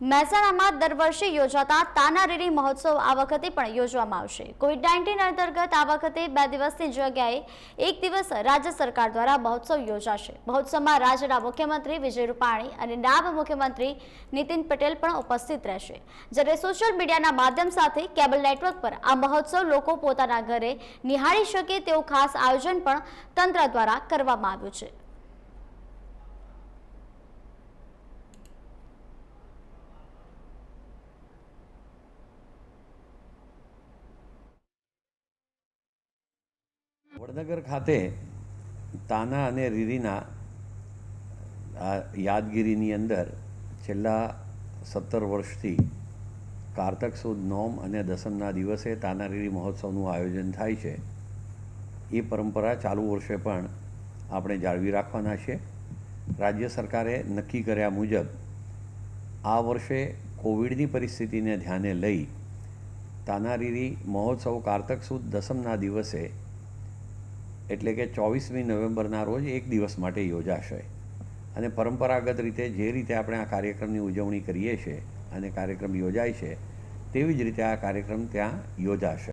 મહેસાણામાં દર વર્ષે યોજાતા તાનારીરી મહોત્સવ આ વખતે પણ યોજવામાં આવશે. કોવિડ નાઇન્ટીન અંતર્ગત આ વખતે બે દિવસની જગ્યાએ એક દિવસ રાજ્ય સરકાર દ્વારા મહોત્સવ યોજાશે. મહોત્સવમાં રાજ્યના મુખ્યમંત્રી વિજય રૂપાણી અને નાયબ મુખ્યમંત્રી નીતિન પટેલ પણ ઉપસ્થિત રહેશે. જ્યારે સોશિયલ મીડિયાના માધ્યમ સાથે કેબલ નેટવર્ક પર આ મહોત્સવ લોકો પોતાના ઘરે નિહાળી શકે તેવું ખાસ આયોજન પણ તંત્ર દ્વારા કરવામાં આવ્યું છે. વડનગર ખાતે તાના અને રીરીના આ યાદગીરીની અંદર છેલ્લા સત્તર વર્ષથી કારતક સુદ નોમ અને દસમના દિવસે તાનારીરી મહોત્સવનું આયોજન થાય છે. એ પરંપરા ચાલુ વર્ષે પણ આપણે જાળવી રાખવાના છે. રાજ્ય સરકારે નક્કી કર્યા મુજબ આ વર્ષે કોવિડની પરિસ્થિતિને ધ્યાને લઈ તાનારીરી મહોત્સવ કારતક સુદ દસમના દિવસે એટલે કે ચોવીસમી નવેમ્બરના રોજ એક દિવસ માટે યોજાશે. અને પરંપરાગત રીતે જે રીતે આપણે આ કાર્યક્રમની ઉજવણી કરીએ છીએ અને કાર્યક્રમ યોજાય છે, તેવી જ રીતે આ કાર્યક્રમ ત્યાં યોજાશે.